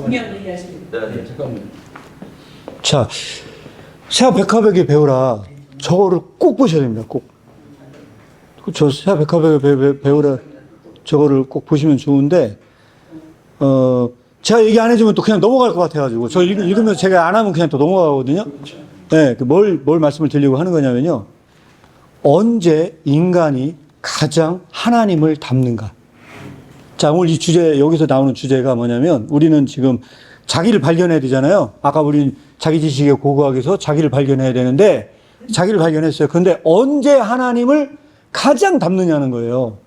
그냥 얘기하시면 네. 잠깐만. 자, 세아 백화백의 배우라 저거를 꼭 보셔야 됩니다. 꼭. 저 세아 백화백의 배- 배- 배우라 저거를 꼭 보시면 좋은데 어 제가 얘기 안 해주면 또 그냥 넘어갈 것 같아가지고 저 읽- 읽으면 제가 안 하면 그냥 또 넘어가거든요. 네, 그 뭘, 뭘 말씀을 드리려고 하는 거냐면요. 언제 인간이 가장 하나님을 닮는가? 자, 오늘 이 주제, 여기서 나오는 주제가 뭐냐면, 우리는 지금 자기를 발견해야 되잖아요. 아까 우리 자기 지식에 고고하게서 자기를 발견해야 되는데, 자기를 발견했어요. 근데 언제 하나님을 가장 닮느냐는 거예요.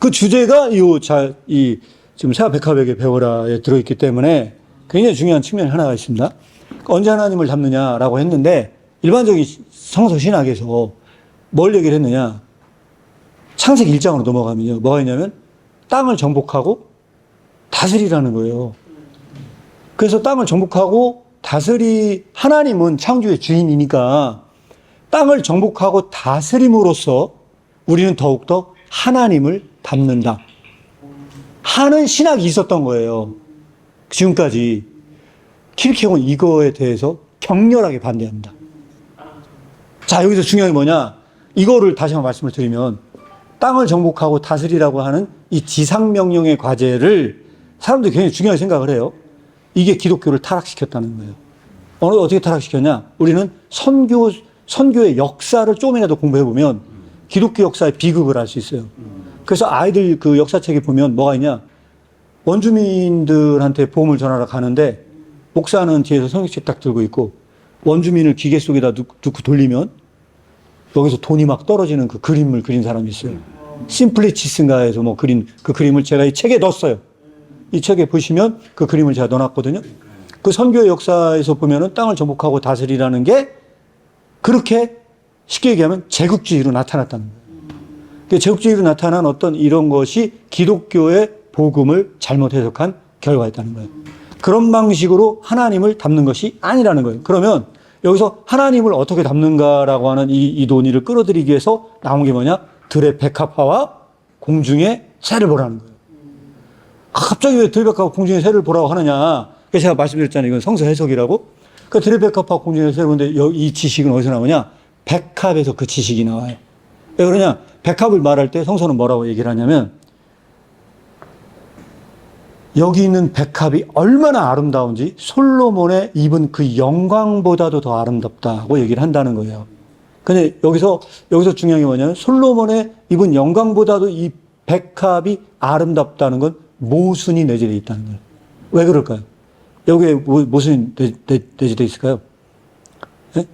그 주제가 이, 자, 이, 지금 세아 백화백의 배우라에 들어있기 때문에 굉장히 중요한 측면이 하나가 있습니다. 언제 하나님을 닮느냐라고 했는데, 일반적인 성서 신학에서 뭘 얘기를 했느냐. 창세기 1장으로 넘어가면요. 뭐가 있냐면, 땅을 정복하고 다스리라는 거예요. 그래서 땅을 정복하고 다스리, 하나님은 창조의 주인이니까 땅을 정복하고 다스림으로써 우리는 더욱더 하나님을 닮는다. 하는 신학이 있었던 거예요. 지금까지. 킬케곤 이거에 대해서 격렬하게 반대합니다. 자, 여기서 중요한 게 뭐냐? 이거를 다시 한번 말씀을 드리면 땅을 정복하고 다스리라고 하는 이 지상명령의 과제를 사람들이 굉장히 중요하게 생각을 해요. 이게 기독교를 타락시켰다는 거예요. 어느 어떻게 타락시켰냐? 우리는 선교 선교의 역사를 조금이라도 공부해 보면 기독교 역사의 비극을 알 수 있어요. 그래서 아이들 그 역사책에 보면 뭐가 있냐? 원주민들한테 보험을 전하러 가는데 목사는 뒤에서 성경책 딱 들고 있고 원주민을 기계 속에다 넣고 돌리면 여기서 돈이 막 떨어지는 그 그림을 그린 사람이 있어요. 심플리치스인가에서 뭐 그린 그 그림을 제가 이 책에 넣었어요. 이 책에 보시면 그 그림을 제가 넣어놨거든요. 그 선교의 역사에서 보면은 땅을 정복하고 다스리라는 게 그렇게 쉽게 얘기하면 제국주의로 나타났다는 거예요. 그 제국주의로 나타난 어떤 이런 것이 기독교의 복음을 잘못 해석한 결과였다는 거예요. 그런 방식으로 하나님을 담는 것이 아니라는 거예요. 그러면 여기서 하나님을 어떻게 담는가라고 하는 이, 이 논의를 끌어들이기 위해서 나온 게 뭐냐? 들의 백합화와 공중의 새를 보라는 거예요. 아, 갑자기 왜 들백합과 공중의 새를 보라고 하느냐? 그래서 제가 말씀드렸잖아요. 이건 성서 해석이라고. 그 들백합과 공중의 새를 보는데 여- 이 지식은 어디서 나오냐? 백합에서 그 지식이 나와요. 왜 그러냐? 백합을 말할 때 성서는 뭐라고 얘기를 하냐면 여기 있는 백합이 얼마나 아름다운지 솔로몬의 입은 그 영광보다도 더 아름답다고 얘기를 한다는 거예요. 근데 여기서, 여기서 중요한 게 뭐냐면 솔로몬의 입은 영광보다도 이 백합이 아름답다는 건 모순이 내재되어 있다는 거예요. 왜 그럴까요? 여기에 뭐- 모순이 내재되어 있을까요? 예?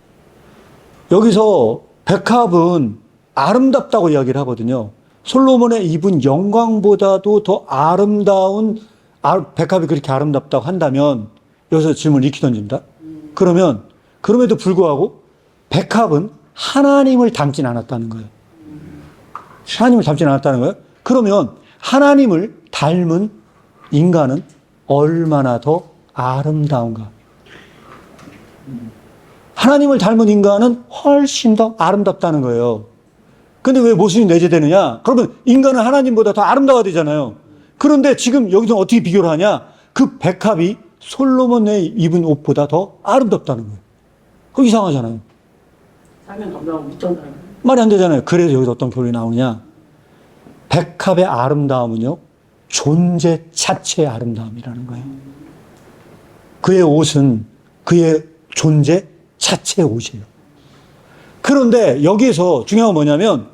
여기서 백합은 아름답다고 이야기를 하거든요. 솔로몬의 입은 영광보다도 더 아름다운 아- 백합이 그렇게 아름답다고 한다면 여기서 질문을 익히 던집니다. 그러면 그럼에도 불구하고 백합은 하나님을 닮진 않았다는 거예요. 하나님을 닮진 않았다는 거예요. 그러면 하나님을 닮은 인간은 얼마나 더 아름다운가? 하나님을 닮은 인간은 훨씬 더 아름답다는 거예요. 근데 왜 모순이 내재되느냐? 그러면 인간은 하나님보다 더 아름다워야 되잖아요. 그런데 지금 여기서 어떻게 비교를 하냐? 그 백합이 솔로몬의 입은 옷보다 더 아름답다는 거예요. 그거 이상하잖아요. 말이 안 되잖아요. 그래서 여기서 어떤 결론이 나오냐? 백합의 아름다움은요, 존재 자체의 아름다움이라는 거예요. 그의 옷은 그의 존재 자체의 옷이에요. 그런데 여기에서 중요한 건 뭐냐면,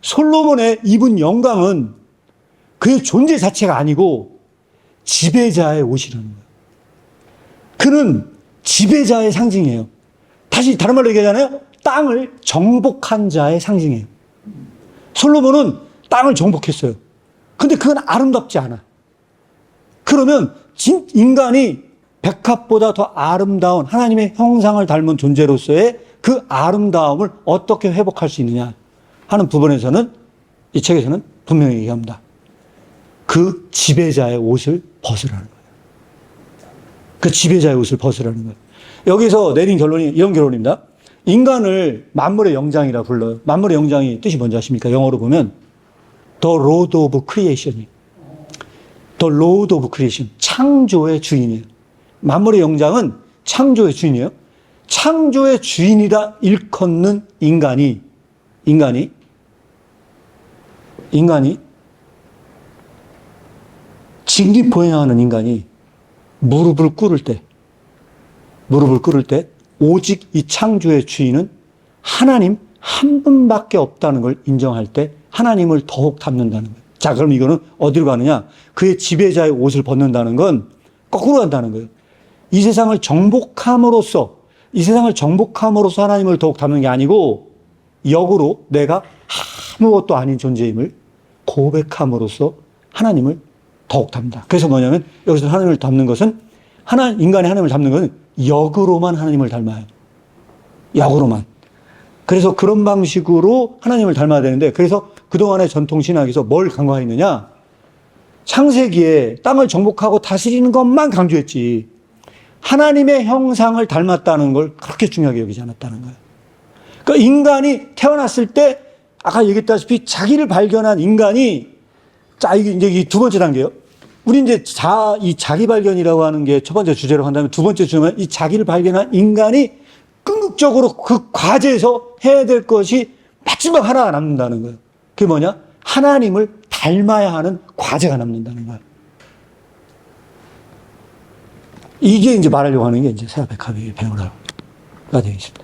솔로몬의 입은 영광은 그의 존재 자체가 아니고 지배자의 옷이라는 거예요. 그는 지배자의 상징이에요. 다시 다른 말로 얘기하잖아요. 땅을 정복한 자의 상징이에요. 솔로몬은 땅을 정복했어요. 근데 그건 아름답지 않아. 그러면 진, 인간이 백합보다 더 아름다운 하나님의 형상을 닮은 존재로서의 그 아름다움을 어떻게 회복할 수 있느냐 하는 부분에서는 이 책에서는 분명히 얘기합니다. 그 지배자의 옷을 벗으라는 거예요. 그 지배자의 옷을 벗으라는 거예요. 여기서 내린 결론이 이런 결론입니다. 인간을 만물의 영장이라 불러요. 만물의 영장이 뜻이 뭔지 아십니까? 영어로 보면 The Lord of Creation. The Lord of Creation. 창조의 주인이에요. 만물의 영장은 창조의 주인이에요. 창조의 주인이다 일컫는 인간이 인간이 인간이 직립보행하는 인간이 무릎을 꿇을 때 무릎을 꿇을 때 오직 이 창조의 주인은 하나님 한 분밖에 없다는 걸 인정할 때 하나님을 더욱 닮는다는 거예요. 자, 그럼 이거는 어디로 가느냐? 그의 지배자의 옷을 벗는다는 건 거꾸로 간다는 거예요. 이 세상을 정복함으로써 이 세상을 정복함으로써 하나님을 더욱 닮는 게 아니고 역으로 내가 아무것도 아닌 존재임을 고백함으로써 하나님을 더욱 닮다. 그래서 뭐냐면 여기서 하나님을 닮는 것은 하나 인간의 하나님을 닮는 것은 역으로만 하나님을 닮아요. 역으로만. 그래서 그런 방식으로 하나님을 닮아야 되는데 그래서 그동안의 전통 신학에서 뭘 강조했느냐? 창세기에 땅을 정복하고 다스리는 것만 강조했지. 하나님의 형상을 닮았다는 걸 그렇게 중요하게 여기지 않았다는 거예요. 그러니까 인간이 태어났을 때 아까 얘기했다시피 자기를 발견한 인간이 자 이게 이제 이 두 번째 단계요. 우리 이제 자 이 자기 발견이라고 하는 게 첫 번째 주제로 한다면 두 번째 주제는 이 자기를 발견한 인간이 궁극적으로 그 과제에서 해야 될 것이 마지막 하나가 남는다는 거예요. 그게 뭐냐? 하나님을 닮아야 하는 과제가 남는다는 거예요. 이게 이제 말하려고 하는 게 이제 세아백합의 배우라가 되어 있습니다.